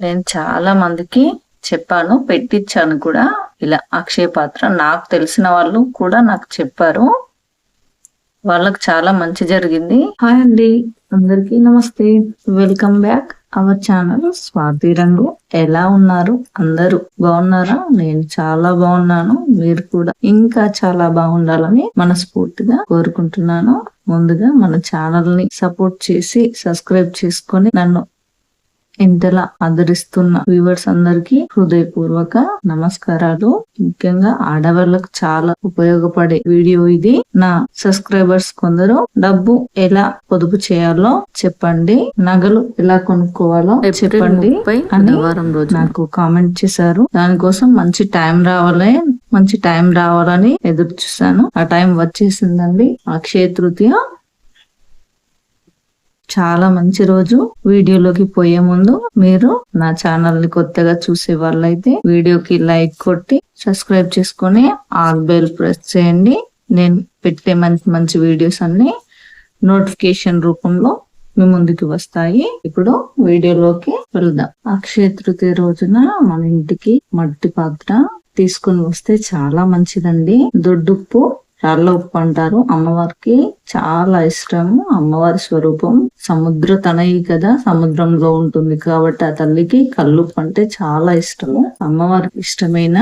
నేను చాలా మందికి చెప్పాను పెట్టించాను కూడా. ఇలా అక్షయ పాత్ర నాకు తెలిసిన వాళ్ళు కూడా నాకు చెప్పారు. వాళ్ళకి చాలా మంచి జరిగింది. హాయ్ అండి. అందరికీ నమస్తే. Welcome back our channel Swathi రంగు. ఎలా ఉన్నారు? అందరూ బాగున్నారా? నేను చాలా బాగున్నాను. మీరు కూడా ఇంకా చాలా బాగుండాలని మనస్ఫూర్తిగా కోరుకుంటున్నాను. ముందుగా మన ఛానల్ని సపోర్ట్ చేసి సబ్స్క్రైబ్ చేసుకొని నన్ను ఇంతలా ఆదరిస్తున్న వ్యూవర్స్ అందరికి హృదయపూర్వక నమస్కారాలు. ముఖ్యంగా ఆడవాళ్ళకు చాలా ఉపయోగపడే వీడియో ఇది. నా సబ్స్క్రైబర్స్ కొందరు డబ్బు ఎలా పొదుపు చేయాలో చెప్పండి. నగలు ఎలా కొనుక్కోవాలో చెప్పండి అని నాకు కామెంట్ చేశారు. దానికోసం మంచి టైం రావాలి మంచి టైం రావాలని ఎదురు చూసాను ఆ టైం వచ్చేసిందండి. అక్షయ తృతీయ చాలా మంచి రోజు. వీడియోలోకి పోయే ముందు మీరు నా ఛానల్ని కొత్తగా చూసే వాళ్ళైతే వీడియోకి లైక్ కొట్టి సబ్స్క్రైబ్ చేసుకొని ఆల్ బెల్ ప్రెస్ చేయండి. నేను పెట్టే మంచి మంచి వీడియోస్ అన్ని నోటిఫికేషన్ రూపంలో మీ ముందుకు వస్తాయి. ఇప్పుడు వీడియోలోకి వెళ్దాం. అక్షయ తృతీయ రోజున మన ఇంటికి మట్టి పాత్ర తీసుకుని వస్తే చాలా మంచిదండి. దొడ్డుప్పు రాళ్ళ ఉప్పు అంటారు అమ్మవారికి చాలా ఇష్టము. అమ్మవారి స్వరూపం సముద్ర తనయి కదా. సముద్రంలో ఉంటుంది కాబట్టి ఆ తల్లికి కల్లుప్పు అంటే చాలా ఇష్టము. అమ్మవారికి ఇష్టమైన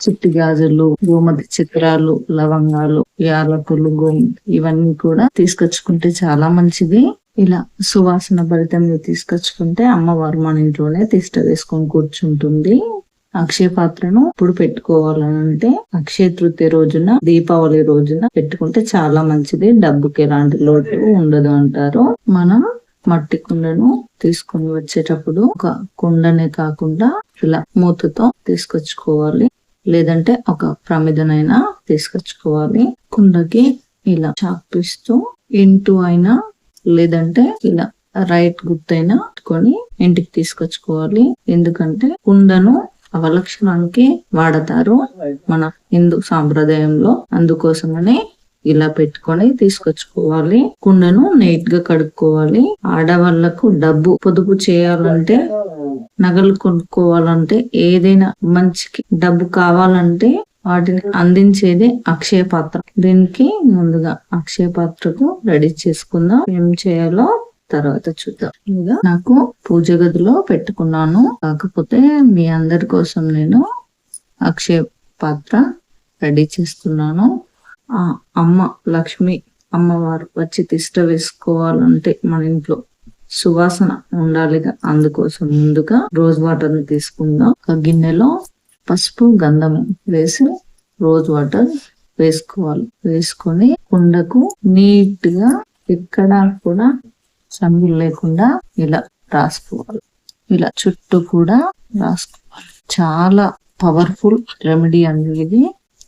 చిట్టి గాజులు గోమతి చిత్రాలు లవంగాలు యాలకులు గోమతి ఇవన్నీ కూడా తీసుకొచ్చుకుంటే చాలా మంచిది. ఇలా సువాసన భరితం తీసుకొచ్చుకుంటే అమ్మవారు మన ఇంట్లోనే తిష్ట వేసుకొని కూర్చుంటుంది. అక్షయ పాత్రను ఇప్పుడు పెట్టుకోవాలంటే అక్షయ తృతీయ రోజున దీపావళి రోజున పెట్టుకుంటే చాలా మంచిది. డబ్బుకి ఎలాంటి లోటు ఉండదు అంటారు. మనం మట్టి కుండను తీసుకొని వచ్చేటప్పుడు ఒక కుండనే కాకుండా ఇలా మూతతో తీసుకొచ్చుకోవాలి. లేదంటే ఒక ప్రమిదనైనా తీసుకొచ్చుకోవాలి. కుండకి ఇలా చాపిస్తూ ఇంటూ అయినా లేదంటే ఇలా రైట్ గుర్తైనా పెట్టుకొని ఇంటికి తీసుకొచ్చుకోవాలి. ఎందుకంటే కుండను అవలక్షణానికి వాడతారు మన హిందూ సాంప్రదాయంలో. అందుకోసమనే ఇలా పెట్టుకొని తీసుకొచ్చుకోవాలి. కుండను నీట్గా కడుక్కోవాలి. ఆడవాళ్ళకు డబ్బు పొదుపు చేయాలంటే నగలు కొనుక్కోవాలంటే ఏదైనా మంచికి డబ్బు కావాలంటే వాటిని అందించేది అక్షయ పాత్ర దీనికి ముందుగా అక్షయ పాత్రకు రెడీ చేసుకుందాం. ఏం చేయాలో తర్వాత చూద్దాం. ఇంకా నాకు పూజ గదిలో పెట్టుకున్నాను. కాకపోతే మీ అందరి కోసం నేను అక్షయ పాత్ర రెడీ చేస్తున్నాను. ఆ అమ్మ లక్ష్మి అమ్మవారు వచ్చి తిష్ట వేసుకోవాలంటే మన ఇంట్లో సువాసన ఉండాలిగా. అందుకోసం ముందుగా రోజ్ వాటర్ని తీసుకుందాం. ఒక గిన్నెలో పసుపు గంధము వేసి రోజ్ వాటర్ వేసుకోవాలి. వేసుకొని కుండకు నీట్గా ఎక్కడా కూడా సందులు లేకుండా ఇలా రాసుకోవాలి. ఇలా చుట్టూ కూడా రాసుకోవాలి. చాలా పవర్ఫుల్ రెమెడీ అండి ఇది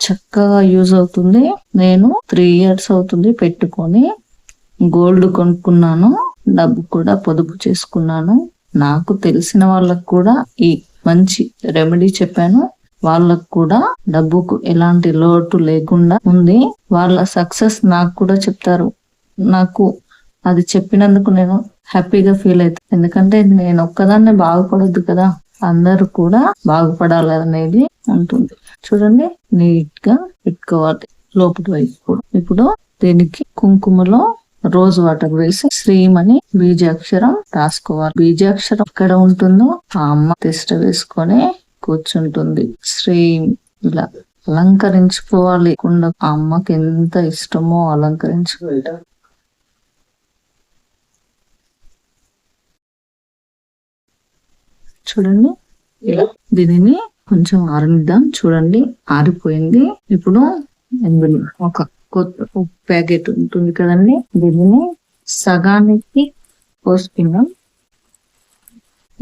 చక్కగా యూజ్ అవుతుంది. నేను త్రీ ఇయర్స్ అవుతుంది పెట్టుకొని గోల్డ్ కొనుక్కున్నాను. డబ్బు కూడా పొదుపు చేసుకున్నాను. నాకు తెలిసిన వాళ్ళకు కూడా ఈ మంచి రెమెడీ చెప్పాను. వాళ్ళకు కూడా డబ్బుకు ఎలాంటి లోటు లేకుండా ఉంది. వాళ్ళ సక్సెస్ నాకు కూడా చెప్తారు. నాకు అది చెప్పినందుకు నేను హ్యాపీగా ఫీల్ అవుతాను ఎందుకంటే నేను ఒక్కదాన్నే బాగుపడద్దు కదా. అందరూ కూడా బాగుపడాలి అనేది ఉంటుంది చూడండి నీట్గా పెట్టుకోవాలి. లోపలి వైపు కూడా. ఇప్పుడు దీనికి కుంకుమలో రోజ్ వాటర్ వేసి శ్రీం అని బీజాక్షరం రాసుకోవాలి. బీజాక్షరం ఎక్కడ ఉంటుందో ఆ అమ్మ తిష్ట వేసుకొని కూర్చుంటుంది. శ్రీం ఇలా అలంకరించుకోవాలి. కుండ ఆ అమ్మకి ఎంత ఇష్టమో అలంకరించుకుంటారు చూడండి. ఇలా. దీనిని కొంచెం ఆరనిద్దాం. చూడండి ఆరిపోయింది. ఇప్పుడు ఒక కొత్త ప్యాకెట్ ఉంటుంది కదండి. దీనిని సగానికి పోసుకున్నాం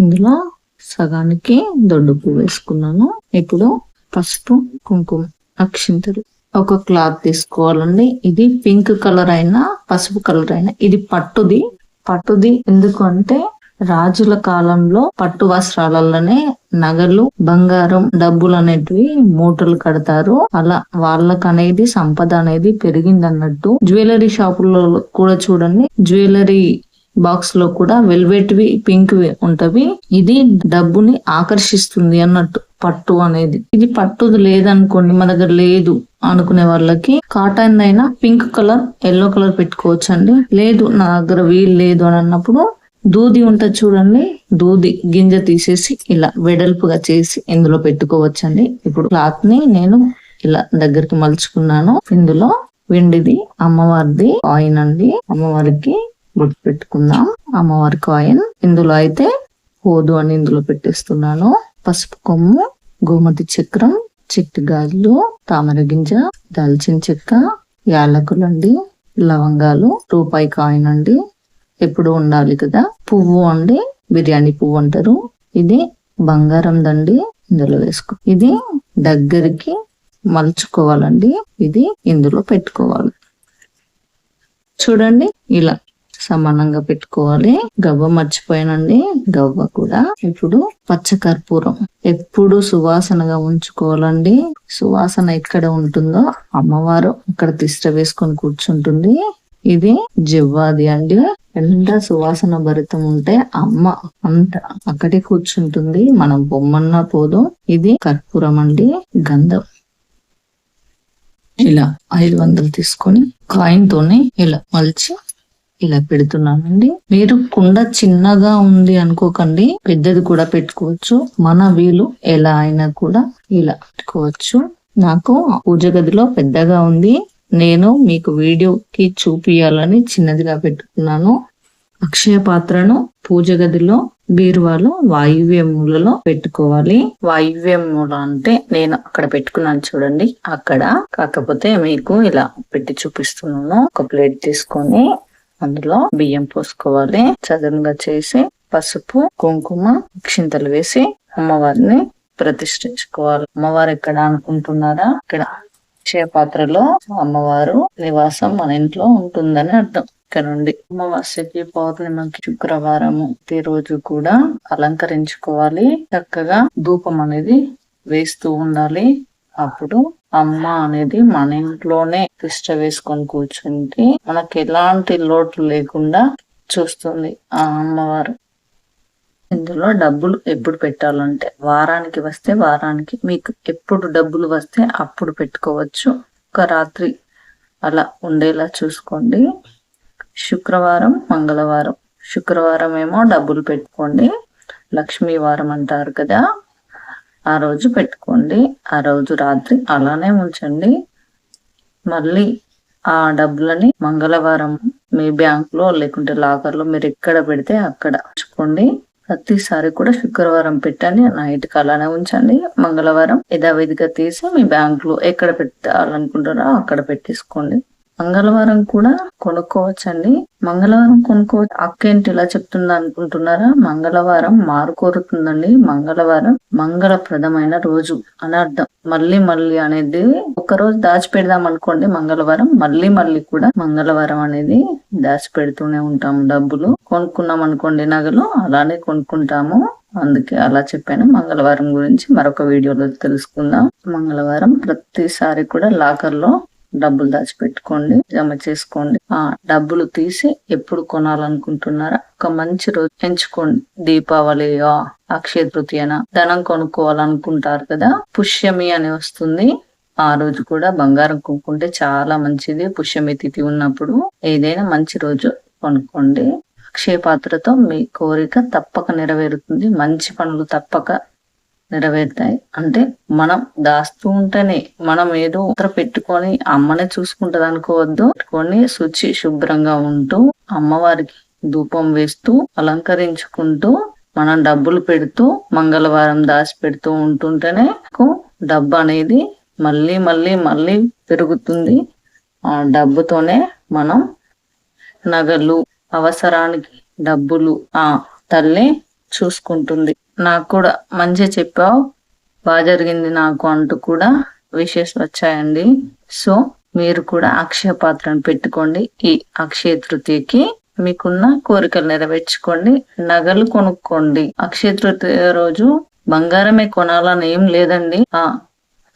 ఇందులో సగానికి దొడ్డుపు వేసుకున్నాను. ఇప్పుడు పసుపు కుంకుమ అక్షింతలు. ఒక క్లాత్ తీసుకోవాలండి. ఇది పింక్ కలర్ అయినా పసుపు కలర్ అయినా. ఇది పట్టుది. పట్టుది ఎందుకు అంటే రాజుల కాలంలో పట్టు వస్త్రాలలోనే నగలు బంగారం డబ్బులు అనేటివి మూటలు కడతారు. అలా వాళ్ళకు అనేది సంపద అనేది పెరిగింది అన్నట్టు జ్యువెలరీ షాపుల్లో కూడా చూడండి. జ్యువెలరీ బాక్స్లో కూడా వెల్వెట్వి పింక్ ఉంటవి. ఇది డబ్బుని ఆకర్షిస్తుంది అన్నట్టు పట్టు అనేది. ఇది పట్టుది లేదనుకోండి మా దగ్గర లేదు అనుకునే వాళ్ళకి కాటన్ అయినా పింక్ కలర్ ఎల్లో కలర్ పెట్టుకోవచ్చు అండి లేదు నా దగ్గర వీలు లేదు అని అన్నప్పుడు దూది ఉంటుంది చూడండి. దూది గింజ తీసేసి ఇలా వెడల్పుగా చేసి ఇందులో పెట్టుకోవచ్చండి. ఇప్పుడు క్లాత్ని నేను ఇలా దగ్గరికి మలుచుకున్నాను. ఇందులో వెండిది అమ్మవారిది కాయిన్ అండి. అమ్మవారికి గుర్తు పెట్టుకుందాం అమ్మవారి కాయిన్ ఇందులో అయితే హోదు అని ఇందులో పెట్టేస్తున్నాను. పసుపు కొమ్ము గోమతి చక్రం చెట్టు గాజులు తామర గింజ దాల్చిన చెక్క యాలకులండి లవంగాలు రూపాయి కాయిన్ అండి. ఎప్పుడు ఉండాలి కదా. పువ్వు అండి బిర్యానీ పువ్వు అంటారు. ఇది బంగారం దండి ఇందులో వేసుకో. ఇది దగ్గరికి మలుచుకోవాలండి. ఇది ఇందులో పెట్టుకోవాలి. చూడండి ఇలా సమానంగా పెట్టుకోవాలి. గవ్వ మర్చిపోయానండి. గవ్వ కూడా ఇప్పుడు పచ్చకర్పూరం. ఎప్పుడు సువాసనగా ఉంచుకోవాలండి. సువాసన ఎక్కడ ఉంటుందో అమ్మవారు అక్కడ తిష్ట వేసుకొని కూర్చుంటుంది. ఇది జివ్వాది అండి. ఎంత సువాసన భరితం ఉంటే అమ్మ అంత అక్కడే కూర్చుంటుంది. మనం బొమ్మన్నా పోదు. ఇది కర్పూరం అండి. గంధం. ఇలా ఐదు వందలు తీసుకొని కాయిన్ తోనే ఇలా మలిచి ఇలా పెడుతున్నానండి. మీరు కుండ చిన్నగా ఉంది అనుకోకండి. పెద్దది కూడా పెట్టుకోవచ్చు. మన వీలు ఎలా అయినా కూడా ఇలా పెట్టుకోవచ్చు. నాకు పూజ గదిలో పెద్దగా ఉంది. నేను మీకు వీడియోకి చూపియాలని చిన్నదిగా పెట్టుకున్నాను. అక్షయ పాత్రను పూజ గదిలో బీరువాలో వాయువ్య మూలలో పెట్టుకోవాలి. వాయువ్య మూల అంటే నేను అక్కడ పెట్టుకున్నాను చూడండి. అక్కడ కాకపోతే మీకు ఇలా పెట్టి చూపిస్తున్నాను. ఒక ప్లేట్ తీసుకొని అందులో బియ్యం పోసుకోవాలి. చదునుగా చేసి పసుపు కుంకుమ క్షింతలు వేసి అమ్మవారిని ప్రతిష్ఠించుకోవాలి. అమ్మవారు ఎక్కడ అనుకుంటున్నారా? ఇక్కడ అక్షయ పాత్రలో అమ్మవారు నివాసం మన ఇంట్లో ఉంటుందని అర్థం. ఇక్కడ నుండి అమావాస్యకి పౌర్ణిమకి శుక్రవారము ప్రతి రోజు కూడా అలంకరించుకోవాలి. చక్కగా ధూపం అనేది వేస్తూ ఉండాలి. అప్పుడు అమ్మ అనేది మన ఇంట్లోనే తిష్ట వేసుకొని కూర్చుంటే మనకి ఎలాంటి లోటు లేకుండా చూస్తుంది ఆ అమ్మవారు. ఇందులో డబ్బులు ఎప్పుడు పెట్టాలంటే? వారానికి వస్తే వారానికి. మీకు ఎప్పుడు డబ్బులు వస్తే అప్పుడు పెట్టుకోవచ్చు. ఒక రాత్రి అలా ఉండేలా చూసుకోండి. శుక్రవారం మంగళవారం. శుక్రవారం ఏమో డబ్బులు పెట్టుకోండి. లక్ష్మీ వారం అంటారు కదా ఆ రోజు పెట్టుకోండి. ఆ రోజు రాత్రి అలానే ఉంచండి. మళ్ళీ ఆ డబ్బులని మంగళవారం మీ బ్యాంకులో లేకుంటే లాకర్లో మీరు ఎక్కడ పెడితే అక్కడ ఉంచుకోండి. ప్రతిసారి కూడా శుక్రవారం పెట్టండి నైట్కి అలానే ఉంచండి. మంగళవారం యథావిధిగా తీసి మీ బ్యాంకులో ఎక్కడ పెట్టాలనుకుంటారో అక్కడ పెట్టేసుకోండి. మంగళవారం కూడా కొనుక్కోవచ్చండి. మంగళవారం కొనుక్కోవచ్చు అక్కేంటి ఇలా చెప్తుంది అనుకుంటున్నారా మంగళవారం మారు కోరుతుందండి. మంగళవారం మంగళప్రదమైన రోజు అని అర్థం. మళ్ళీ మళ్ళీ అనేది ఒక రోజు దాచిపెడదాం అనుకోండి మంగళవారం. మళ్ళీ మళ్ళీ కూడా మంగళవారం అనేది దాచిపెడుతూనే ఉంటాము డబ్బులు. కొనుక్కున్నాం అనుకోండి నగలు అలానే కొనుక్కుంటాము. అందుకే అలా చెప్పాను. మంగళవారం గురించి మరొక వీడియోలో తెలుసుకుందాం. మంగళవారం ప్రతిసారి కూడా లాకర్లో డబ్బులు దాచిపెట్టుకోండి జమ చేసుకోండి. ఆ డబ్బులు తీసి ఎప్పుడు కొనాలనుకుంటున్నారా? ఒక మంచి రోజు ఎంచుకోండి. దీపావళి అక్షయ తృతీయన ధనం కొనుక్కోవాలనుకుంటారు కదా? పుష్యమి అని వస్తుంది. ఆ రోజు కూడా బంగారం కొనుక్కుంటే చాలా మంచిది. పుష్యమి తిథి ఉన్నప్పుడు ఏదైనా మంచి రోజు కొనుక్కోండి. అక్షయ పాత్రతో మీ కోరిక తప్పక నెరవేరుతుంది. మంచి పనులు తప్పక నెరవేరుతాయి. అంటే మనం దాస్తూ ఉంటేనే మనం ఏదో ఉత్తర పెట్టుకొని అమ్మనే చూసుకుంటది అనుకోవద్దు పెట్టుకొని శుచి శుభ్రంగా ఉంటూ అమ్మవారికి ధూపం వేస్తూ అలంకరించుకుంటూ మనం డబ్బులు పెడుతూ మంగళవారం దాచి పెడుతూ ఉంటుంటేనే డబ్బు అనేది మళ్ళీ మళ్ళీ మళ్ళీ పెరుగుతుంది. ఆ డబ్బుతోనే మనం నగలు అవసరానికి డబ్బులు ఆ తల్లి చూసుకుంటుంది. నాకు కూడా మంచిగా చెప్పావు. బాగా జరిగింది నాకు అంటూ కూడా విషెస్ వచ్చాయండి. సో మీరు కూడా అక్షయ పాత్రను పెట్టుకోండి. ఈ అక్షయ తృతీయకి మీకున్న కోరికలు నెరవేర్చుకోండి. నగలు కొనుక్కోండి. అక్షయ తృతీయ రోజు బంగారమే కొనాలని ఏం లేదండి. ఆ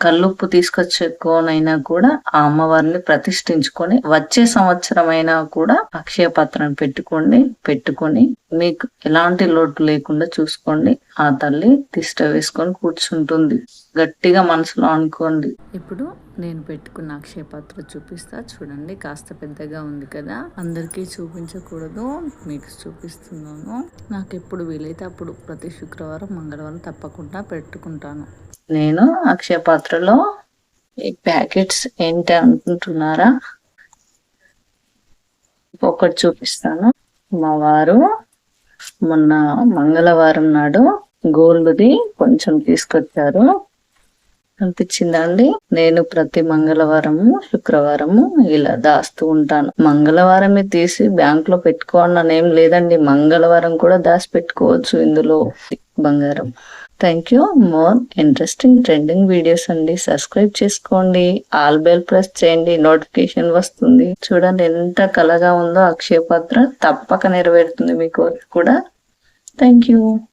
కల్లుప్పు తీసుకొచ్చుకోనైనా కూడా ఆ అమ్మవారిని ప్రతిష్ఠించుకొని వచ్చే సంవత్సరం అయినా కూడా అక్షయ పాత్రను పెట్టుకోండి పెట్టుకొని మీకు ఎలాంటి లోటు లేకుండా చూసుకోండి. ఆ తల్లి తిష్ట వేసుకొని కూర్చుంటుంది. గట్టిగా మనసులో అనుకోండి. ఇప్పుడు నేను పెట్టుకున్న అక్షయ పాత్ర చూపిస్తా. చూడండి కాస్త పెద్దగా ఉంది కదా. అందరికీ చూపించకూడదు. మీకు చూపిస్తున్నాను. నాకు ఎప్పుడు వీలైతే అప్పుడు ప్రతి శుక్రవారం మంగళవారం తప్పకుండా పెట్టుకుంటాను. నేను అక్షయ పాత్రలో ఈ ప్యాకెట్స్ ఏంటి అనుకుంటున్నారా? ఒకటి చూపిస్తాను. మా వారు మొన్న మంగళవారం నాడు గోల్డ్ది కొంచెం తీసుకొచ్చారు. అనిపించిందా అండి? నేను ప్రతి మంగళవారము శుక్రవారము ఇలా దాస్తూ ఉంటాను. మంగళవారమే తీసి బ్యాంక్లో పెట్టుకోవాలని ఏం లేదండి. మంగళవారం కూడా దాచి పెట్టుకోవచ్చు ఇందులో బంగారం. Thank you more interesting trending videos అండి. సబ్స్క్రైబ్ చేసుకోండి. ఆల్ బెల్ ప్రెస్ చేయండి. నోటిఫికేషన్ వస్తుంది. చూడండి ఎంత కలగా ఉందో అక్షయ పాత్ర తప్పక నెరవేరుతుంది మీకు కూడా. Thank you